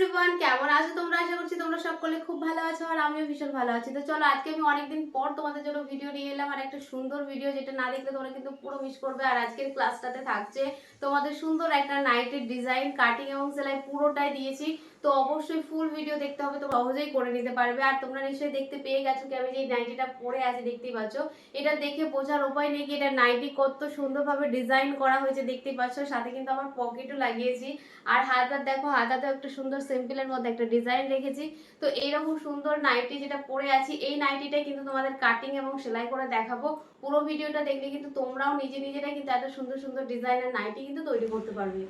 Everyone কেমন আছো তোমরা? আশা করছি তোমরা সকলে খুব ভালো আছো আর আমিও ভীষণ ভালো আছি। তো চলো, আজকে আমি অনেকদিন পর তোমাদের জন্য ভিডিও নিয়ে এলাম আর একটা সুন্দর ভিডিও যেটা না দেখলে তোমরা কিন্তু পুরো মিস করবে। আর আজকের ক্লাসটাতে থাকছে তোমাদের সুন্দর একটা নাইটের ডিজাইন কাটিং এবং সেলাই পুরোটাই দিয়েছি। তো অবশ্যই ফুল ভিডিও দেখতে হবে তো সহজেই করে নিতে পারবে। আর তোমরা নিশ্চয়ই দেখতে পেয়ে গেছো কি আমি যে নাইটিটা পরে আছি, দেখতেই পাচ্ছ। এটা দেখে বোঝার উপায় নেই কি এটা নাইটি কত সুন্দরভাবে ডিজাইন করা হয়েছে, দেখতেই পাচ্ছ। সাথে কিন্তু আমার পকেটও লাগিয়েছি। আর হাতার দেখো, হাতাতেও একটা সুন্দর সিম্পলের মধ্যে একটা ডিজাইন রেখেছি। তো এইরকম সুন্দর নাইটি যেটা পরে আছি, এই নাইটিটাই কিন্তু তোমাদের কাটিং এবং সেলাই করে দেখাবো। পুরো ভিডিওটা দেখলে কিন্তু তোমরাও নিজে নিজেরাই কিন্তু এত সুন্দর সুন্দর ডিজাইনের নাইটি কিন্তু তৈরি করতে পারবে।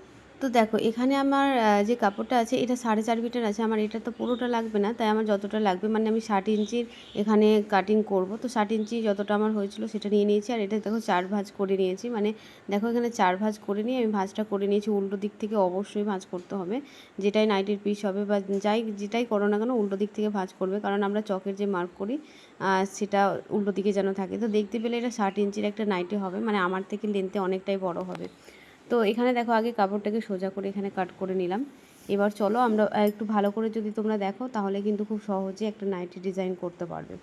তো দেখো, এখানে আমার যে কাপড়টা আছে, এটা সাড়ে চার মিটার আছে, আমার এটা তো পুরোটা লাগবে না, তাই আমার যতটা লাগবে মানে আমি ষাট ইঞ্চির এখানে কাটিং করব। তো ষাট ইঞ্চি যতটা আমার হয়েছিল সেটা নিয়ে নিয়েছি, আর এটা দেখো চার ভাঁজ করে নিয়েছি মানে দেখো এখানে চার ভাঁজ করে নিয়ে আমি ভাঁজটা করে নিয়েছি, উল্টো দিক থেকে অবশ্যই ভাঁজ করতে হবে, যেটাই নাইটের পিস হবে বা যাই, যেটাই করো না কেন, উল্টো দিক থেকে ভাঁজ করবে, কারণ আমরা চকের যে মার্ক করি সেটা উল্টো দিকে যেন থাকে। তো দেখতে পেলে এটা ষাট ইঞ্চির একটা নাইটি হবে মানে আমার থেকে লেন্থে অনেকটাই বড় হবে। তো এখানে দেখো আগে কাপড়টাকে সোজা করে এখানে কাট করে নিলাম। এবার চলো আমরা একটু ভালো করে যদি তোমরা দেখো, তাহলে কিন্তু খুব সহজে একটা নাইটি ডিজাইন করতে পারবে।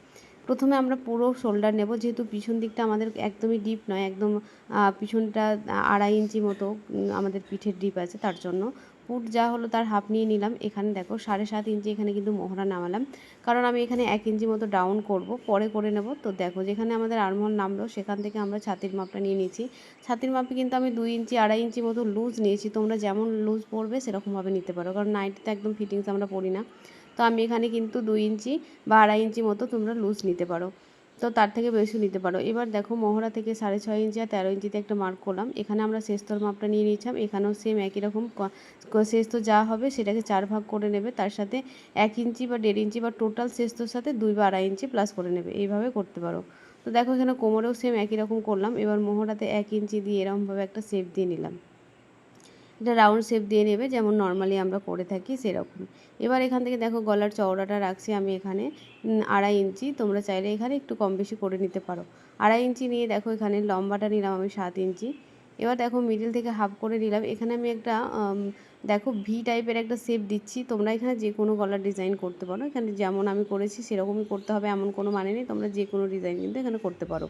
প্রথমে আমরা পুরো শোল্ডার নেব, যেহেতু পিছন দিকটা আমাদের একদমই ডিপ নয়, একদম পিছনটা আড়াই ইঞ্চি মতো আমাদের পিঠের ডিপ আছে তার জন্য। পুট যা হলো তার হাফ নিয়ে নিলাম। এখানে দেখো সাড়ে সাত ইঞ্চি এখানে কিন্তু মোহরা নামালাম। কারণ আমি এখানে এক ইঞ্চি মতো ডাউন করব, পরে করে নেব। তো দেখো যেখানে আমাদের আরমহল নামলো, সেখান থেকে আমরা ছাতির মাপটা নিয়ে নিয়েছি। ছাতির মাপে কিন্তু আমি দুই ইঞ্চি, আড়াই ইঞ্চি মতো লুজ নিয়েছি। তোমরা যেমন লুজ পড়বে সেরকমভাবে নিতে পারো। কারণ নাইটিতে একদম ফিটিংস আমরা পড়ি না। তো আমি এখানে কিন্তু দুই ইঞ্চি বা আড়াই ইঞ্চি মতো তোমরা লুজ নিতে পারো। তো তার থেকে বেশি নিতে পারো। এবার দেখো মহড়া থেকে সাড়ে ছয় ইঞ্চি আর তেরো ইঞ্চিতে একটা মার্ক করলাম। এখানে আমরা শেষতর মাপটা নিয়ে নিয়েছিলাম। এখানেও সেম একই রকম শেষতো যা হবে সেটাকে চার ভাগ করে নেবে। তার সাথে এক ইঞ্চি বা দেড় ইঞ্চি বা টোটাল শেষতোর সাথে দুই বা আড়াই ইঞ্চি প্লাস করে নেবে। এইভাবে করতে পারো। তো দেখো এখানে কোমরেও সেম একই রকম করলাম। এবার মোহরাতে এক ইঞ্চি দিয়ে এরকমভাবে একটা শেপ দিয়ে নিলাম। এটা রাউন্ড শেপ দিয়ে নেবে, যেমন নর্মালি আমরা করে থাকি সেরকম। এবার এখান থেকে দেখো গলার চওড়াটা রাখছি আমি এখানে আড়াই ইঞ্চি। তোমরা চাইলে এখানে একটু কম বেশি করে নিতে পারো। আড়াই ইঞ্চি নিয়ে দেখো এখানে লম্বাটা নিলাম আমি সাত ইঞ্চি। এবার দেখো মিডিল থেকে হাফ করে নিলাম। এখানে আমি একটা দেখো ভি টাইপের একটা শেপ দিচ্ছি। তোমরা এখানে যে কোনো গলার ডিজাইন করতে পারো। এখানে যেমন আমি করেছি সেরকমই করতে হবে, এমন কোনো মানে নেই। তোমরা যে কোনো ডিজাইন কিন্তু এখানে করতে পারো।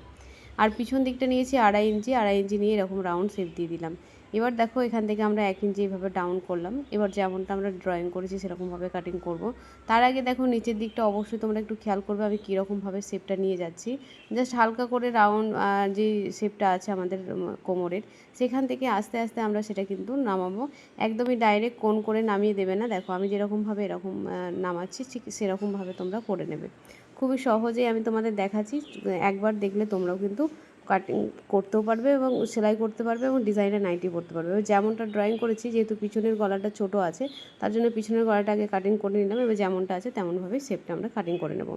আর পিছন দিকটা নিয়েছি আড়াই ইঞ্চি। আড়াই ইঞ্চি নিয়ে এরকম রাউন্ড শেপ দিয়ে দিলাম। এবার দেখো এখান থেকে আমরা এক ইঞ্চি এইভাবে ডাউন করলাম, এবার যেমনটা আমরা ড্রয়িং করেছি সেরকমভাবে কাটিং করব। তার আগে দেখো নিচের দিকটা অবশ্যই তোমরা একটু খেয়াল করবে, আমি কীরকমভাবে শেপটা নিয়ে যাচ্ছি। জাস্ট হালকা করে রাউন্ড যে শেপটা আছে আমাদের কোমরের, সেখান থেকে আস্তে আস্তে আমরা সেটা কিন্তু নামাবো। একদমই ডাইরেক্ট কোন করে নামিয়ে দেবে না। দেখো আমি যেরকমভাবে এরকম নামাচ্ছি, ঠিক সেরকমভাবে তোমরা করে নেবে। খুবই সহজেই আমি তোমাদের দেখাচ্ছি, একবার দেখলে তোমরাও কিন্তু কাটিং করতেও পারবে এবং সেলাই করতে পারবে এবং ডিজাইনের নাইটি পরতে পারবে। যেমনটা ড্রয়িং করেছি, যেহেতু পিছনের গলাটা ছোট আছে, তার জন্য পিছনের গলাটা আগে কাটিং করে নিলাম। এবার যেমনটা আছে, তেমনভাবেই শেপটা আমরা কাটিং করে নেব।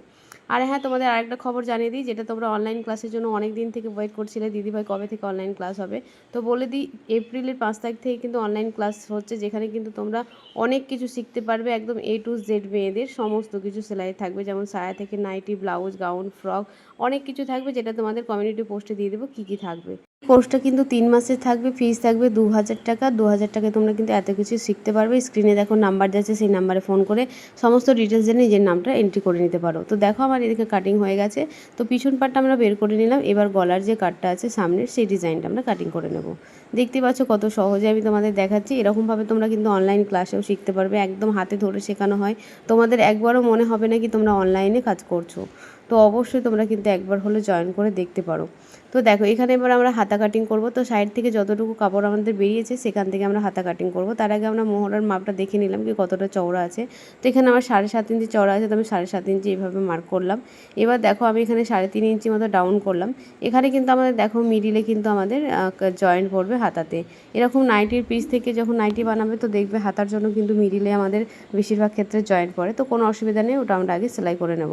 আর হ্যাঁ তোমাদের আরেকটা খবর জানিয়ে দিই, যেটা তোমরা অনলাইন ক্লাসের জন্য অনেক দিন থেকে ওয়েট করছিলে। দিদিভাই কবে থেকে অনলাইন ক্লাস হবে? তো বলে দিই এপ্রিলের পাঁচ তারিখ থেকে কিন্তু অনলাইন ক্লাস হচ্ছে, যেখানে কিন্তু তোমরা অনেক কিছু শিখতে পারবে, একদম এ টু জেড মেয়েদের। সমস্ত কিছু সেলাই থাকবে, যেমন সায়া থেকে নাইটি, ব্লাউজ, গাউন, ফ্রক, অনেক কিছু থাকবে, যেটা তোমাদের কমিউনিটি পোস্টে দিয়ে দেবো, কী কী থাকবে। কোর্সটা কিন্তু তিন মাসের থাকবে ফিস থাকবে দু হাজার টাকা। দু হাজার টাকায় তোমরা কিন্তু এত কিছু শিখতে পারবে। স্ক্রিনে দেখো নাম্বার যাচ্ছে সেই নাম্বারে ফোন করে সমস্ত ডিটেলস জেনে নিজের নামটা এন্ট্রি করে নিতে পারো। তো দেখো আমার এদিকে কাটিং হয়ে গেছে। তো পিছন পাটটা আমরা বের করে নিলাম। এবার গলার যে কাটটা আছে, সামনের সেই ডিজাইনটা আমরা কাটিং করে নেব। দেখতে পাচ্ছ কত সহজে আমি তোমাদের দেখাচ্ছি। এরকমভাবে তোমরা কিন্তু অনলাইন ক্লাসেও শিখতে পারবে। একদম হাতে ধরে শেখানো হয়। তোমাদের একবারও মনে হবে না কি তোমরা অনলাইনে কাজ করছ। তো অবশ্যই তোমরা কিন্তু একবার হলে জয়েন করে দেখতে পারো। তো দেখো, এখানে এবার আমরা হাতা কাটিং করব। তো সাইড থেকে যতটুকু কাপড় আমাদের বেরিয়েছে, সেখান থেকে আমরা হাতা কাটিং করব। তার আগে আমরা মোহরার মাপটা দেখে নিলাম কি কতটা চওড়া আছে। তো এখানে আমার সাড়ে সাত ইঞ্চি চওড়া আছে, তো আমি সাড়ে সাত ইঞ্চি এইভাবে মার্ক করলাম। এবার দেখো, আমি এখানে সাড়ে তিন ইঞ্চি মতো ডাউন করলাম। এখানে কিন্তু আমাদের, দেখো মিডিলে কিন্তু আমাদের জয়েন্ট পড়বে হাতাতে। এরকম নাইটির পিস থেকে যখন নাইটি বানাবে, তো দেখবে হাতার জন্য কিন্তু মিডিলে আমাদের বেশিরভাগ ক্ষেত্রে জয়েন্ট পড়ে। তো কোনো অসুবিধা নেই, ওটা আমরা আগে সেলাই করে নেব।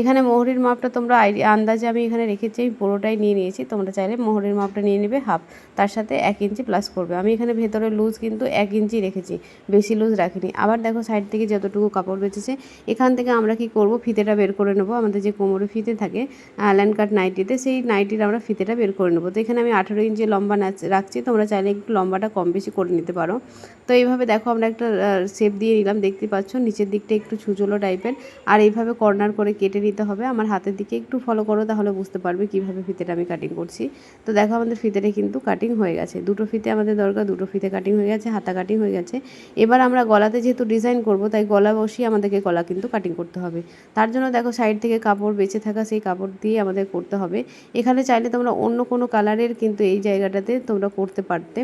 এখানে মোহরির মাপটা তোমরা আন্দাজে আমি এখানে রেখেছি পুরোটাই নিয়ে নিয়েছি। তোমরা চাইলে মোহরের মাপটা নিয়ে নেবে, হাফ তার সাথে এক ইঞ্চি প্লাস করবে। আমি এখানে ভেতরে লুজ কিন্তু এক ইঞ্চি রেখেছি, বেশি লুজ রাখিনি। আবার দেখো সাইড থেকে যতটুকু কাপড় বেঁচেছে, এখান থেকে আমরা কি করব? ফিতেটা বের করে নেব, আমাদের যে কোমরে ফিতে থাকে ল্যান্ড কাট নাইটিতে সেই নাইটির আমরা ফিতেটা বের করে নেব। তো এখানে আমি আঠেরো ইঞ্চি লম্বা রাখছি, তোমরা চাইলে একটু লম্বাটা কম বেশি করে নিতে পারো। তো এইভাবে দেখো আমরা একটা শেপ দিয়ে নিলাম, দেখতে পাচ্ছ নিচের দিকটা একটু ছুচলো টাইপের আর এইভাবে কর্নার করে কেটে নিতে হবে, আমার হাতের দিকে একটু ফলো করো, তাহলে বুঝতে পারবে কীভাবে ফিতেটা আমি কাটিং করছি। তো দেখো আমাদের ফিতেটা কিন্তু কাটিং হয়ে গেছে। দুটো ফিতে আমাদের দরকার, দুটো ফিতে কাটিং হয়ে গেছে, হাতা কাটিং হয়ে গেছে। এবার আমরা গলাতে যেহেতু ডিজাইন করব, তাই গলা বসিয়ে আমাদেরকে গলা কিন্তু কাটিং করতে হবে। তার জন্য দেখো সাইড থেকে কাপড় বেঁচে থাকা সেই কাপড় দিয়ে আমাদের করতে হবে। এখানে চাইলে তোমরা অন্য কোনো কালারের কিন্তু এই জায়গাটাতে তোমরা করতে পারতে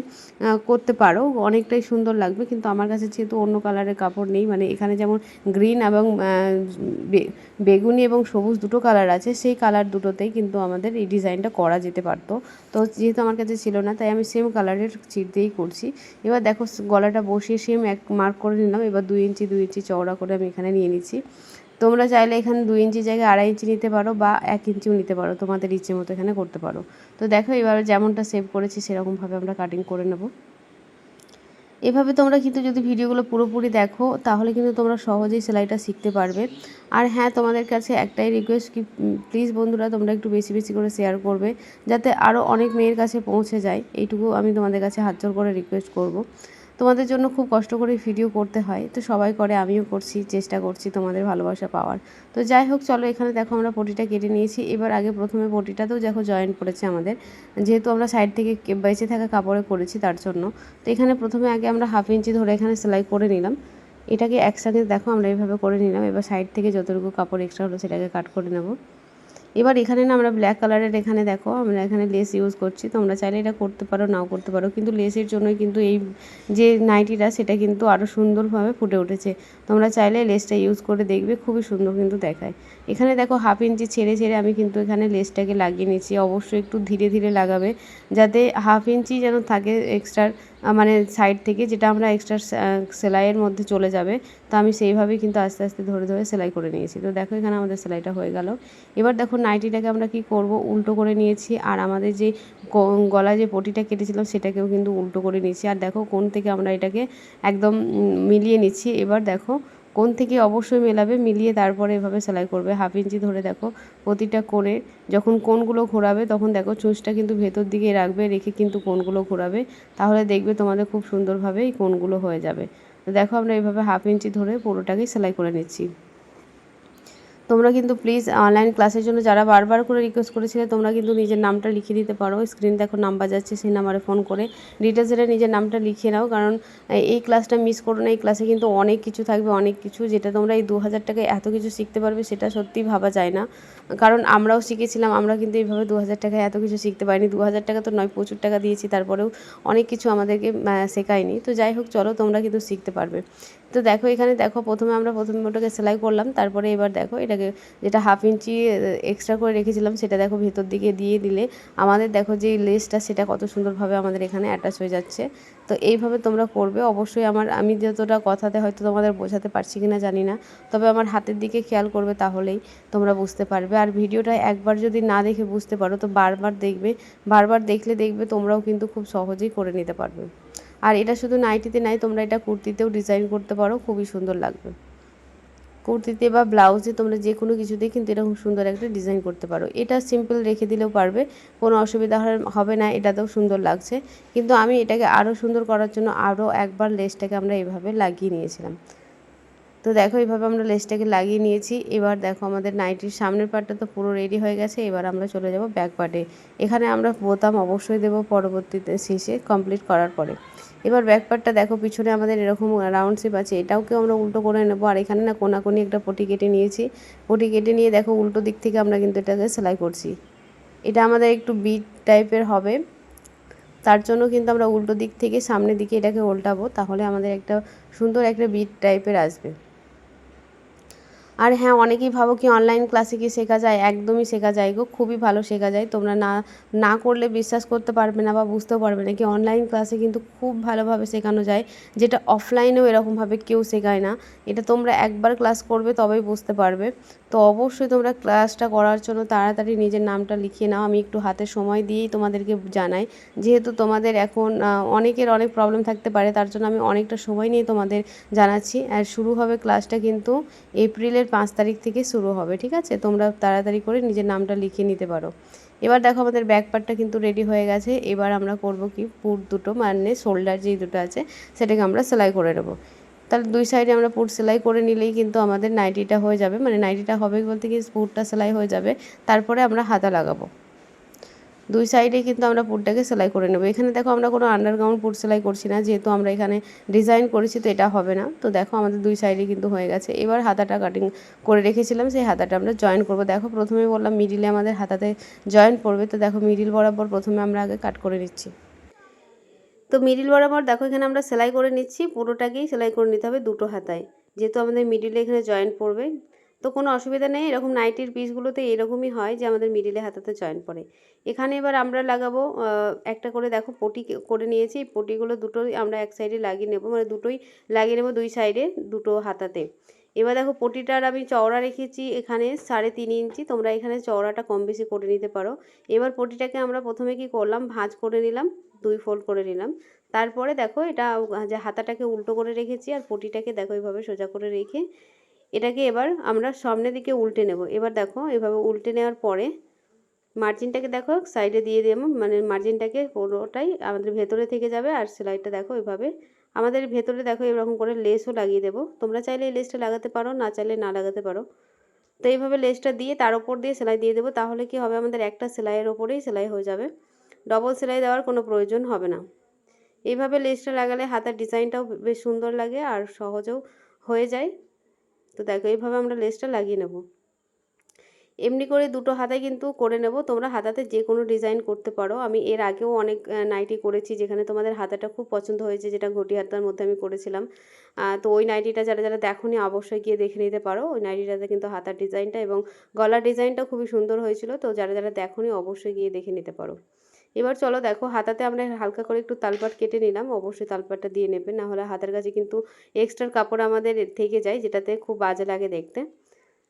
করতে পারো। অনেকটাই সুন্দর লাগবে, কিন্তু আমার কাছে যেহেতু অন্য কালারের কাপড় নেই মানে এখানে যেমন গ্রিন এবং বেগুনি এবং সবুজ দুটো কালার আছে, সেই কালার দুটোতেই কিন্তু আমাদের এই ডিজাইনটা করা যেতে পারতো। তো যেহেতু আমার কাছে ছিল না, তাই আমি সেম কালারের চিট দিয়েই করছি। এবার দেখো গলাটা বসিয়ে সেম এক মার্ক করে নিলাম। এবার দুই ইঞ্চি দুই ইঞ্চি চওড়া করে আমি এখানে নিয়ে নিচ্ছি। তোমরা চাইলে এখানে দুই ইঞ্চি জায়গায় আড়াই ইঞ্চি নিতে পারো বা এক ইঞ্চিও নিতে পারো। তোমাদের ইচ্ছে মতো এখানে করতে পারো। তো দেখো এবার যেমনটা সেভ করেছি, সেরকমভাবে আমরা কাটিং করে নেব। এভাবে তোমরা কিন্তু যদি ভিডিওগুলো পুরোপুরি দেখো, তাহলে কিন্তু তোমরা সহজেই সেলাইটা শিখতে পারবে। আর হ্যাঁ তোমাদের কাছে একটাই রিকোয়েস্ট কি প্লিজ বন্ধুরা, তোমরা একটু বেশি বেশি করে শেয়ার করবে, যাতে আরও অনেক মেয়ের কাছে পৌঁছে যায়। এইটুকু আমি তোমাদের কাছে হাত করে রিকোয়েস্ট করব। তোমাদের জন্য খুব কষ্ট করে ভিডিও করতে হয়। তো সবাই করে, আমিও করছি, চেষ্টা করছি তোমাদের ভালোবাসা পাওয়ার। তো যাই হোক, চলো এখানে দেখো আমরা পটিটা কেটে নিয়েছি। এবার আগে প্রথমে পটিটাতেও দেখো জয়েন্ট পড়েছে আমাদের। যেহেতু আমরা সাইড থেকে বেঁচে থাকা কাপড়ে করেছি তার জন্য। তো এখানে প্রথমে আগে আমরা হাফ ইঞ্চি ধরে এখানে সেলাই করে নিলাম। এটাকে একসাথে দেখো আমরা এইভাবে করে নিলাম। এবার সাইড থেকে যতটুকু কাপড় এক্সট্রা হলো সেটাকে কাট করে নেব। এবার এখানে না আমরা ব্ল্যাক কালারের এখানে দেখো, আমরা এখানে লেস ইউজ করছি, তোমরা চাইলে এটা করতে পারো, নাও করতে পারো। কিন্তু লেসের জন্যই কিন্তু এই যে নাইটিটা সেটা কিন্তু আরও সুন্দরভাবে ফুটে উঠেছে। তোমরা চাইলে লেসটা ইউজ করে দেখবে, খুবই সুন্দর কিন্তু দেখায়। এখানে দেখো হাফ ইঞ্চি ছেড়ে ছেড়ে আমি কিন্তু এখানে লেসটাকে লাগিয়ে নিচ্ছি অবশ্যই একটু ধীরে ধীরে লাগাবে, যাতে হাফ ইঞ্চি যেন থাকে এক্সট্রা মানে সাইড থেকে যেটা আমরা এক্সট্রা সেলাইয়ের মধ্যে চলে যাবে, তো আমি সেইভাবেই কিন্তু আস্তে আস্তে ধরে ধরে সেলাই করে নিয়েছি। তো দেখো এখানে আমাদের সেলাইটা হয়ে গেল। এবার দেখো নাইটিটাকে আমরা কি করব? উল্টো করে নিয়েছি। আর আমাদের যে গলা যে পটিটা কেটেছিলাম, সেটাকেও কিন্তু উল্টো করে নিয়েছি। আর দেখো কোন থেকে আমরা এটাকে একদম মিলিয়ে নিচ্ছি। এবার দেখো কোন থেকে অবশ্যই মেলাবে মিলিয়ে তারপরে এভাবে সেলাই করবে। হাফ ইঞ্চি ধরে দেখো প্রতিটা কোণে যখন কোণগুলো ঘোরাবে তখন দেখো চুঁচটা কিন্তু ভেতর দিকে রাখবে, রেখে কিন্তু কোণগুলো ঘোরাবে। তাহলে দেখবে তোমাদের খুব সুন্দরভাবে এই কোণগুলো হয়ে যাবে। দেখো আমরা এইভাবে হাফ ইঞ্চি ধরে পুরোটাকেই সেলাই করে নিচ্ছি। তোমরা কিন্তু প্লিজ অনলাইন ক্লাসের জন্য যারা বারবার করে রিকোয়েস্ট করেছিলে, তোমরা কিন্তু নিজের নামটা লিখে দিতে পারো। স্ক্রিন দেখো, নাম্বার যাচ্ছে, সেই নাম্বারে ফোন করে ডিটেলসে নিজের নামটা লিখে নাও, কারণ এই ক্লাসটা মিস করো না, এই ক্লাসে কিন্তু অনেক কিছু থাকবে, অনেক কিছু, যেটা তোমরা এই দু হাজার টাকায় এত কিছু শিখতে পারবে, সেটা সত্যিই ভাবা যায় না। কারণ আমরাও শিখেছিলাম, আমরা কিন্তু এইভাবে দু হাজার টাকায় এত কিছু শিখতে পারিনি। দু হাজার টাকা তো নয়, প্রচুর টাকা দিয়েছি, তারপরেও অনেক কিছু আমাদেরকে শেখায়নি। তো যাই হোক, চলো তোমরা কিন্তু শিখতে পারবে। তো দেখো এখানে দেখো প্রথমে আমরা প্রথমে ওটাকে সেলাই করলাম, তারপরে এবার দেখো এটাকে যেটা হাফ ইঞ্চি এক্সট্রা করে রেখেছিলাম সেটা দেখো ভেতর দিকে দিয়ে দিলে আমাদের দেখো যে লেসটা সেটা কত সুন্দরভাবে আমাদের এখানে অ্যাটাচ হয়ে যাচ্ছে। তো এইভাবে তোমরা করবে, অবশ্যই আমার, আমি যতটা কথাতে হয়তো তোমাদের বোঝাতে পারছি কি না জানি না, তবে আমার হাতের দিকে খেয়াল করবে তাহলেই তোমরা বুঝতে পারবে। আর ভিডিওটা একবার যদি না দেখে বুঝতে পারো, তো বারবার দেখবে, বারবার দেখলে দেখবে তোমরাও কিন্তু খুব সহজেই করে নিতে পারবে। আর এটা শুধু নাইটিতে নাই, তোমরা এটা কুর্তিতেও ডিজাইন করতে পারো, খুবই সুন্দর লাগবে। কুর্তিতে বা ব্লাউজে তোমরা যে কোনো কিছুতেই কিন্তু খুব সুন্দর একটা ডিজাইন করতে পারো। এটা সিম্পল রেখে দিলেও পারবে, কোনো অসুবিধা হবে না, এটাতেও সুন্দর লাগছে। কিন্তু আমি এটাকে আরও সুন্দর করার জন্য আরও একবার লেসটাকে আমরা এভাবে লাগিয়ে নিয়েছিলাম। তো দেখো, এইভাবে আমরা লেসটাকে লাগিয়ে নিয়েছি। এবার দেখো, আমাদের নাইটির সামনের পার্টটা তো পুরো রেডি হয়ে গেছে। এবার আমরা চলে যাব ব্যাক পার্টে এখানে আমরা বোতাম অবশ্যই দেবো পরবর্তীতে শেষে কমপ্লিট করার পরে। এবার ব্যাক পার্টটা দেখো, পিছনে আমাদের এরকম রাউন্ড শেপ আছে। এটাওকে আমরা উল্টো করে নেব। আর এখানে না, কোনাকুনি একটা পটি কেটে নিয়েছি। পটি কেটে নিয়ে দেখো, উল্টো দিক থেকে আমরা কিন্তু এটাকে সেলাই করছি। এটা আমাদের একটু বিট টাইপের হবে। তার জন্য কিন্তু আমরা উল্টো দিক থেকে সামনের দিকে এটাকে উল্টাবো তাহলে আমাদের একটা সুন্দর একটা বিট টাইপের আসবে। আর হ্যাঁ অনেকেই ভাবো কি অনলাইন ক্লাসে কি শেখা যায়? একদমই শেখা যায় গো, খুবই ভালো শেখা যায়। তোমরা না না করলে বিশ্বাস করতে পারবে না বা বুঝতেও পারবে না কি অনলাইন ক্লাসে কিন্তু খুব ভালোভাবে শেখানো যায়, যেটা অফলাইনেও এরকমভাবে কেউ শেখায় না। এটা তোমরা একবার ক্লাস করবে, তবেই বুঝতে পারবে। তো অবশ্যই তোমরা ক্লাসটা করার জন্য তাড়াতাড়ি নিজের নামটা লিখিয়ে নাও। আমি একটু হাতে সময় দিয়েই তোমাদেরকে জানাই। যেহেতু তোমাদের এখন অনেকের অনেক প্রবলেম থাকতে পারে, তার জন্য আমি অনেকটা সময় নিয়ে তোমাদের জানাচ্ছি। আর শুরু হবে ক্লাসটা কিন্তু এপ্রিলের পাঁচ তারিখ থেকে শুরু হবে, ঠিক আছে? তোমরা তাড়াতাড়ি করে নিজের নামটা লিখে নিতে পারো। এবার দেখো আমাদের ব্যাক পার্টটা কিন্তু রেডি হয়ে গেছে। এবার আমরা করব কি? পুট দুটো মানে শোল্ডার যেই দুটো আছে, সেটাকে আমরা সেলাই করে নেব। তাহলে দুই সাইডে আমরা পুট সেলাই করে নিলেই কিন্তু আমাদের নাইটিটা হয়ে যাবে। মানে নাইটিটা হবে বলতে কি? পুটটা সেলাই হয়ে যাবে। তারপরে আমরা হাতা লাগাবো। দুই সাইডে কিন্তু আমরা পুটটাকে সেলাই করে নেব। এখানে দেখো আমরা কোনো আন্ডারগ্রাউন্ড পুট সেলাই করছি না, যেহেতু আমরা এখানে ডিজাইন করেছি তো এটা হবে না। তো দেখো আমাদের দুই সাইডে কিন্তু হয়ে গেছে। এবার হাতাটা কাটিং করে রেখেছিলাম, সেই হাতাটা আমরা জয়েন করব। দেখো প্রথমে বললাম মিডিলে আমাদের হাতাতে জয়েন পড়বে। তো দেখো মিডিল বরাবর প্রথমে আমরা আগে কাট করে নিচ্ছি। তো মিডিল বরাবর দেখো এখানে আমরা সেলাই করে নিচ্ছি। পুরোটাকেই সেলাই করে নিতে হবে দুটো হাতায়। যেহেতু আমাদের মিডিলে এখানে জয়েন্ট পড়বে তো কোনো অসুবিধা নেই। এরকম নাইটির পিসগুলোতে এরকমই হয় যে আমাদের মিডিলে হাতাতে জয়েন্ট পড়ে। এখানে এবার আমরা লাগাবো একটা করে দেখো পটি করে নিয়েছি। এই পটিগুলো দুটোই আমরা এক সাইডে লাগিয়ে নেব মানে দুটোই লাগিয়ে নেব দুই সাইডে দুটো হাতাতে। এবার দেখো পটিটার আমি চওড়া রেখেছি এখানে সাড়ে তিন ইঞ্চি, তোমরা এখানে চওড়াটা কম বেশি করে নিতে পারো। এবার পটিটাকে আমরা প্রথমে কি করলাম, ভাঁজ করে নিলাম, দুই ফোল্ড করে নিলাম। তারপরে দেখো এটা, যে হাতাটাকে উল্টো করে রেখেছি আর পটিটাকে দেখো এইভাবে সোজা করে রেখে এটাকে এবার আমরা সামনের দিকে উল্টে নেব। এবার দেখো, এভাবে উল্টে নেওয়ার পরে মার্জিনটাকে দেখো সাইডে দিয়ে দেবো। মানে মার্জিনটাকে পুরোটাই আমাদের ভেতরে থেকে যাবে। আর সেলাইটা দেখো, এভাবে আমাদের ভেতরে দেখো, এরকম করে লেসও লাগিয়ে দেবো। তোমরা চাইলে এই লেসটা লাগাতে পারো, না চাইলে না লাগাতে পারো। তো এইভাবে লেসটা দিয়ে তার উপর দিয়ে সেলাই দিয়ে দেবো। তাহলে কি হবে? আমাদের একটা সেলাইয়ের ওপরেই সেলাই হয়ে যাবে। ডবল সেলাই দেওয়ার কোনো প্রয়োজন হবে না। এইভাবে লেসটা লাগালে হাতার ডিজাইনটাও বেশ সুন্দর লাগে আর সহজেও হয়ে যায়। তো দেখো, এইভাবে আমরা লেসটা লাগিয়ে নেব। এমনি করে দুটো হাতায় কিন্তু করে নেব। তোমরা হাতাতে যে কোনো ডিজাইন করতে পারো। আমি এর আগেও অনেক নাইটি করেছি যেখানে তোমাদের হাতাটা খুব পছন্দ হয়েছে, যেটা ঘটি হাতার মধ্যে আমি করেছিলাম। তো ওই নাইটিটা যারা যারা দেখোনি, অবশ্যই গিয়ে দেখে নিতে পারো। ওই নাইটিটাতে কিন্তু হাতার ডিজাইনটা এবং গলার ডিজাইনটা খুবই সুন্দর হয়েছিল। তো যারা যারা দেখোনি, অবশ্যই গিয়ে দেখে নিতে পারো। এবার চলো দেখো, হাতাতে আমরা হালকা করে একটু তালপাট কেটে নিলাম। অবশ্যই তালপাটটা দিয়ে নেবে, না হলে হাতের কাছে কিন্তু এক্সট্রা কাপড় আমাদের থেকে যায়, যেটাতে খুব বাজে লাগে দেখতে।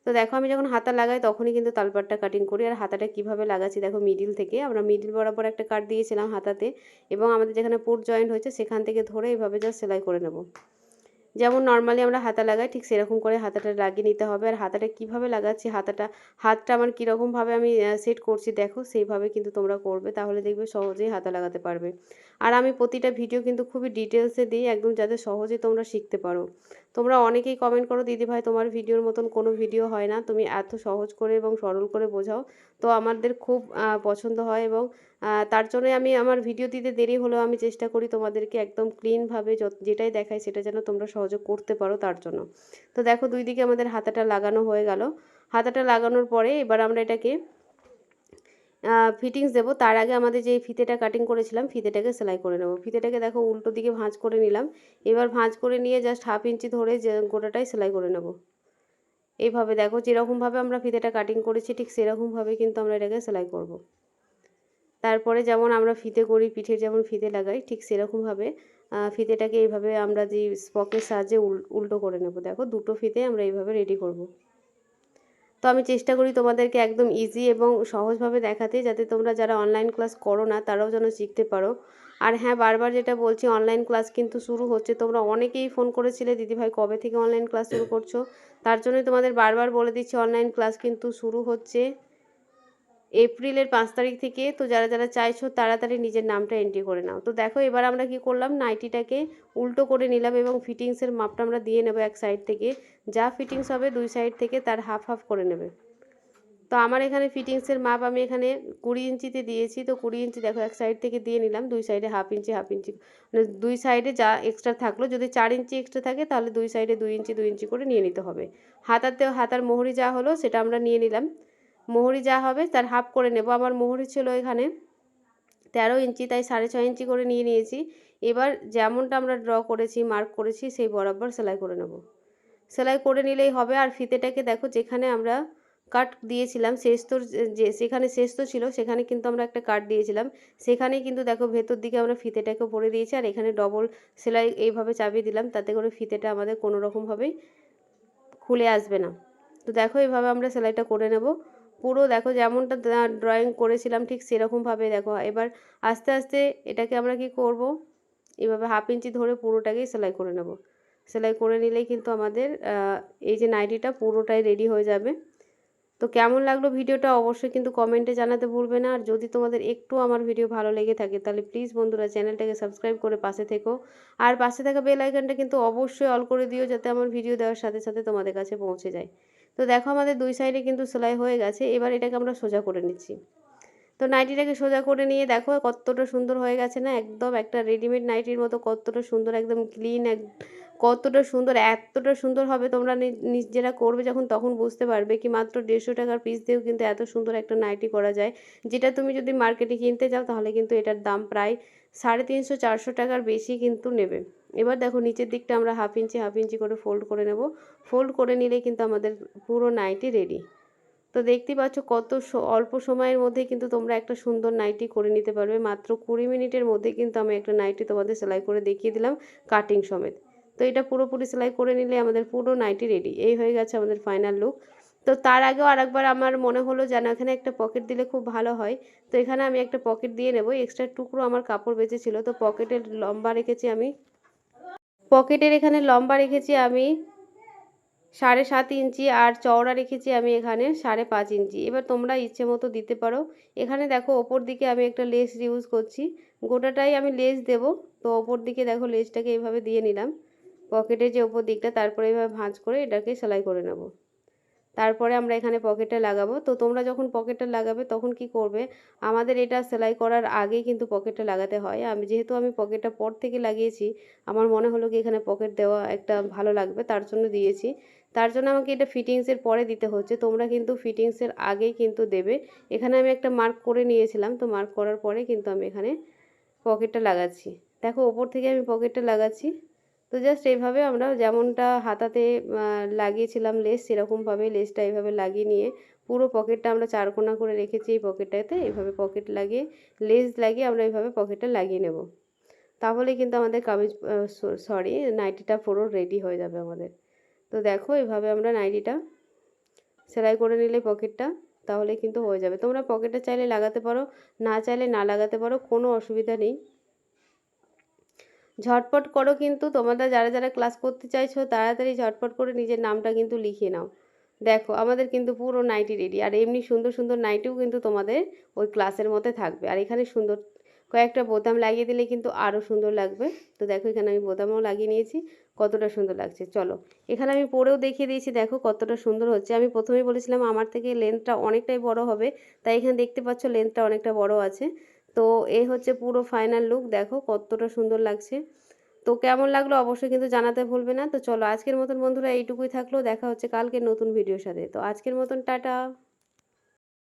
তো দেখো, আমি যখন হাতা লাগাই তখনই কিন্তু তালপাটটা কাটিং করি। আর হাতাটা কীভাবে লাগাচ্ছি দেখো মিডিল থেকে। আমরা মিডিল বরাবর একটা কাট দিয়েছিলাম হাতাতে এবং আমাদের যেখানে পুট জয়েন্ট হয়েছে সেখান থেকে ধরে এইভাবে যা সেলাই করে নেব। যেমন নর্মালি আমরা হাতা লাগাই, ঠিক সেরকম করে হাতাটা লাগিয়ে নিতে হবে। আর হাতাটা কীভাবে লাগাচ্ছি, হাতাটা, হাতটা আমার কীরকমভাবে আমি সেট করছি, দেখো সেইভাবে কিন্তু তোমরা করবে। তাহলে দেখবে সহজেই হাতা লাগাতে পারবে। আর আমি প্রতিটা ভিডিও কিন্তু খুবই ডিটেলসে দিই, একদম যাতে সহজে তোমরা শিখতে পারো। তোমরা অনেকেই কমেন্ট করো, দিদি ভাই, তোমার ভিডিওর মতন কোনো ভিডিও হয় না। তুমি এত সহজ করে এবং সরল করে বোঝাও। তো আমাদের খুব পছন্দ হয় এবং তার জন্যই আমি আমার ভিডিও দিতে দেরি হলেও আমি চেষ্টা করি তোমাদেরকে একদম ক্লিনভাবে যেটাই দেখাই সেটা যেন তোমরা সহজে করতে পারো তার জন্য। তো দেখো দুই দিকে আমাদের হাতাটা লাগানো হয়ে গেল। হাতাটা লাগানোর পরে এবার আমরা এটাকে ফিটিংস দেবো। তার আগে আমাদের যে ফিতেটা কাটিং করেছিলাম, ফিতেটাকে সেলাই করে নেব। ফিতেটাকে দেখো উল্টো দিকে ভাঁজ করে নিলাম। এবার ভাঁজ করে নিয়ে জাস্ট হাফ ইঞ্চি ধরে গোটাটাই সেলাই করে নেব। এইভাবে দেখো, যেরকমভাবে আমরা ফিতেটা কাটিং করেছি, ঠিক সেরকমভাবে কিন্তু আমরা এটাকে সেলাই করব। তারপরে যেমন আমরা ফিতে করি পিঠের যেমন ফিতে লাগাই, ঠিক সেরকমভাবে ফিতেটাকে এইভাবে আমরা যে স্পকের সাহায্যে উল- উল্টো করে নেব। দেখো দুটো ফিতে আমরা এইভাবে রেডি করব। তো আমি চেষ্টা করি তোমাদেরকে একদম ইজি এবং সহজভাবে দেখাতে যাতে তোমরা যারা অনলাইন ক্লাস করো না, তারাও যেন শিখতে পারো। আর হ্যাঁ বারবার যেটা বলছি অনলাইন ক্লাস কিন্তু শুরু হচ্ছে। তোমরা অনেকেই ফোন করেছিলে, দিদিভাই, কবে থেকে অনলাইন ক্লাস শুরু করছ? তার জন্যই তোমাদের বারবার বলে দিচ্ছি অনলাইন ক্লাস কিন্তু শুরু হচ্ছে। এপ্রিলের পাঁচ তারিখ থেকে তো যারা যারা চাইছো তাড়াতাড়ি নিজের নামটা এন্ট্রি করে নাও। তো দেখো এবার আমরা কি করলাম? নাইটিটাকে উল্টো করে নিলাম এবং ফিটিংসের মাপটা আমরা দিয়ে নেব এক সাইড থেকে। যা ফিটিংস হবে দুই সাইড থেকে তার হাফ হাফ করে নেবে। তো আমার এখানে ফিটিংসের মাপ আমি এখানে কুড়ি ইঞ্চিতে দিয়েছি। তো কুড়ি ইঞ্চি দেখো এক সাইড থেকে দিয়ে নিলাম, দুই সাইডে হাফ ইঞ্চি হাফ ইঞ্চি। মানে দুই সাইডে যা এক্সট্রা থাকল, যদি চার ইঞ্চি এক্সট্রা থাকে তাহলে দুই সাইডে দুই ইঞ্চি দুই ইঞ্চি করে নিয়ে নিতে হবে। হাতাতেও হাতার মোহরি যা হলো সেটা আমরা নিয়ে নিলাম। মোহরি যা হবে তার হাফ করে নেব। আমার মোহরি ছিল এখানে তেরো ইঞ্চি, তাই সাড়ে ছয় ইঞ্চি করে নিয়ে নিয়েছি। এবার যেমনটা আমরা ড্র করেছি মার্ক করেছি, সেই বরাবর সেলাই করে নেব। সেলাই করে নিলেই হবে। আর ফিতেটাকে দেখো, যেখানে আমরা কাট দিয়েছিলাম শেষতোর যে সেখানে শেষতো ছিল, সেখানে কিন্তু আমরা একটা কাট দিয়েছিলাম। সেখানেই কিন্তু দেখো, ভেতর দিকে আমরা ফিতেটাকে ভরে দিয়েছি। আর এখানে ডবল সেলাই এইভাবে চাপিয়ে দিলাম, তাতে করে ফিতেটা আমাদের কোনো রকমভাবেই খুলে আসবে না। তো দেখো, এইভাবে আমরা সেলাইটা করে নেব। পুরো দেখো যেমনটা ড্রয়িং করেছিলাম ঠিক সেরকমভাবে দেখো। এবার আস্তে আস্তে এটাকে আমরা কি করব? এভাবে হাফ ইঞ্চি ধরে পুরোটাকেই সেলাই করে নেব। সেলাই করে নিলেই কিন্তু আমাদের এই যে নাইটিটা পুরোটাই রেডি হয়ে যাবে। তো কেমন লাগল ভিডিওটা অবশ্যই কিন্তু কমেন্টে জানাতে ভুলবে না। আর যদি তোমাদের একটু আমার ভিডিও ভালো লেগে থাকে, তাহলে প্লিজ বন্ধুরা চ্যানেলটাকে সাবস্ক্রাইব করে পাশে থেকো। আর পাশে থাকা বেল আইকনটা কিন্তু অবশ্যই অল করে দিও, যাতে আমার ভিডিও দেওয়ার সাথে সাথে তোমাদের কাছে পৌঁছে যায়। তো দেখো আমাদের দুই সাইডে কিন্তু সেলাই হয়ে গেছে, এবার এটাকে আমরা সোজা করে নিচ্ছি। তো নাইটিটাকে সোজা করে নিয়ে দেখো কতটা সুন্দর হয়ে গেছে না? একদম একটা রেডিমেড নাইটির মতো কতটা সুন্দর, একদম ক্লিন এক কতটা সুন্দর, এতটা সুন্দর হবে তোমরা নিজেরা করবে যখন তখন বুঝতে পারবে কি মাত্র দেড়শো টাকার পিস দিয়েও কিন্তু এত সুন্দর একটা নাইটি করা যায়। যেটা তুমি যদি মার্কেটে কিনতে যাও তাহলে কিন্তু এটার দাম প্রায় সাড়ে তিনশো, চারশো টাকার বেশি কিন্তু নেবে। এবার দেখো নিচের দিকটা আমরা হাফ ইঞ্চি হাফ ইঞ্চি করে ফোল্ড করে নেব। ফোল্ড করে নিলে কিন্তু আমাদের পুরো নাইটি রেডি তো দেখতেই পাচ্ছ কত অল্প সময়ের মধ্যে কিন্তু তোমরা একটা সুন্দর নাইটি করে নিতে পারবে। মাত্র কুড়ি মিনিটের মধ্যে কিন্তু আমি একটা নাইটি তোমাদের সেলাই করে দেখিয়ে দিলাম কাটিং সমেত। তো এটা পুরোপুরি সেলাই করে নিলে আমাদের পুরো নাইটি রেডি এই হয়ে গেছে আমাদের ফাইনাল লুক তো তার আগেও আরেকবার আমার মনে হলো যেন এখানে একটা পকেট দিলে খুব ভালো হয়। তো এখানে আমি একটা পকেট দিয়ে নেব। এক্সট্রা টুকরো আমার কাপড় বেঁচেছিল। তো পকেটের লম্বা রেখেছি আমি। পকেটের এখানে লম্বা রেখেছি আমি সাড়ে সাত ইঞ্চি আর চওড়া রেখেছি আমি এখানে সাড়ে পাঁচ ইঞ্চি। এবার তোমরা ইচ্ছে মতো দিতে পারো। এখানে দেখো ওপর দিকে আমি একটা লেস ইউজ করছি। গোটাটাই আমি লেস দেব। তো ওপর দিকে দেখো লেসটাকে এইভাবে দিয়ে নিলাম। পকেটের যে ওপর দিকটা, তারপরে এইভাবে ভাঁজ করে এটাকে সেলাই করে নেব। তারপরে আমরা এখানে পকেটটা লাগাবো। তো তোমরা যখন পকেটটা লাগাবে, তখন কি করবে? আমাদের এটা সেলাই করার আগেই কিন্তু পকেটটা লাগাতে হয়। আমি যেহেতু আমি পকেটটা পর থেকে লাগিয়েছি, আমার মনে হলো কি এখানে পকেট দেওয়া একটা ভালো লাগবে, তার জন্য দিয়েছি। তার জন্য আমাকে এটা ফিটিংসের পরে দিতে হচ্ছে। তোমরা কিন্তু ফিটিংসের আগেই কিন্তু দেবে। এখানে আমি একটা মার্ক করে নিয়েছিলাম, তো মার্ক করার পরে কিন্তু আমি এখানে পকেটটা লাগাচ্ছি। দেখো, ওপর থেকে আমি পকেটটা লাগাচ্ছি। তো জাস্ট এইভাবে আমরা যেমনটা হাতাতে লাগিয়েছিলাম লেস সেরকমভাবে লেসটা এইভাবে লাগিয়ে নিয়ে পুরো পকেটটা আমরা চারকোনা করে রেখেছি এই পকেটটাতে এইভাবে পকেট লাগিয়ে লেস লাগিয়ে আমরা এইভাবে পকেটটা লাগিয়ে নেব। তাহলে কিন্তু আমাদের কামিজ সরি নাইটিটা পুরো রেডি হয়ে যাবে আমাদের। তো দেখো এইভাবে আমরা নাইটিটা সেলাই করে নিলে পকেটটা তাহলে কিন্তু হয়ে যাবে। তোমরা পকেটটা চাইলে লাগাতে পারো, না চাইলে না লাগাতে পারো, কোনো অসুবিধা নেই। ঝটপট করো কিন্তু তোমরা যারা যারা ক্লাস করতে চাইছো, তাড়াতাড়ি ঝটপট করে নিজের নামটা কিন্তু লিখিয়ে নাও। দেখো, আমাদের কিন্তু পুরো নাইটি রেডি, আর এমনি সুন্দর সুন্দর নাইটিও কিন্তু তোমাদের ওই ক্লাসের মধ্যে থাকবে। আর এখানে সুন্দর কয়েকটা বোতাম লাগিয়ে দিলে কিন্তু আরও সুন্দর লাগবে। তো দেখো, এখানে আমি বোতামও লাগিয়ে নিয়েছি। কতটা সুন্দর লাগছে, চলো। এখানে আমি পরেও দেখিয়ে দিয়েছি, দেখো কতটা সুন্দর হচ্ছে। আমি প্রথমেই বলেছিলাম আমার থেকে লেন্থটা অনেকটাই বড় হবে, তাই এখানে দেখতে পাচ্ছ লেন্থটা অনেকটা বড় আছে। তো এই হচ্ছে পুরো ফাইনাল লুক দেখো কতটা সুন্দর লাগছে। তো কেমন লাগল অবশ্যই কিন্তু জানাতে ভুলবে না। তো চলো আজকের মতন বন্ধুরা এইটুকুই থাকল, দেখা হচ্ছে কালকে নতুন ভিডিওর সাথে। তো আজকের মতন টাটা।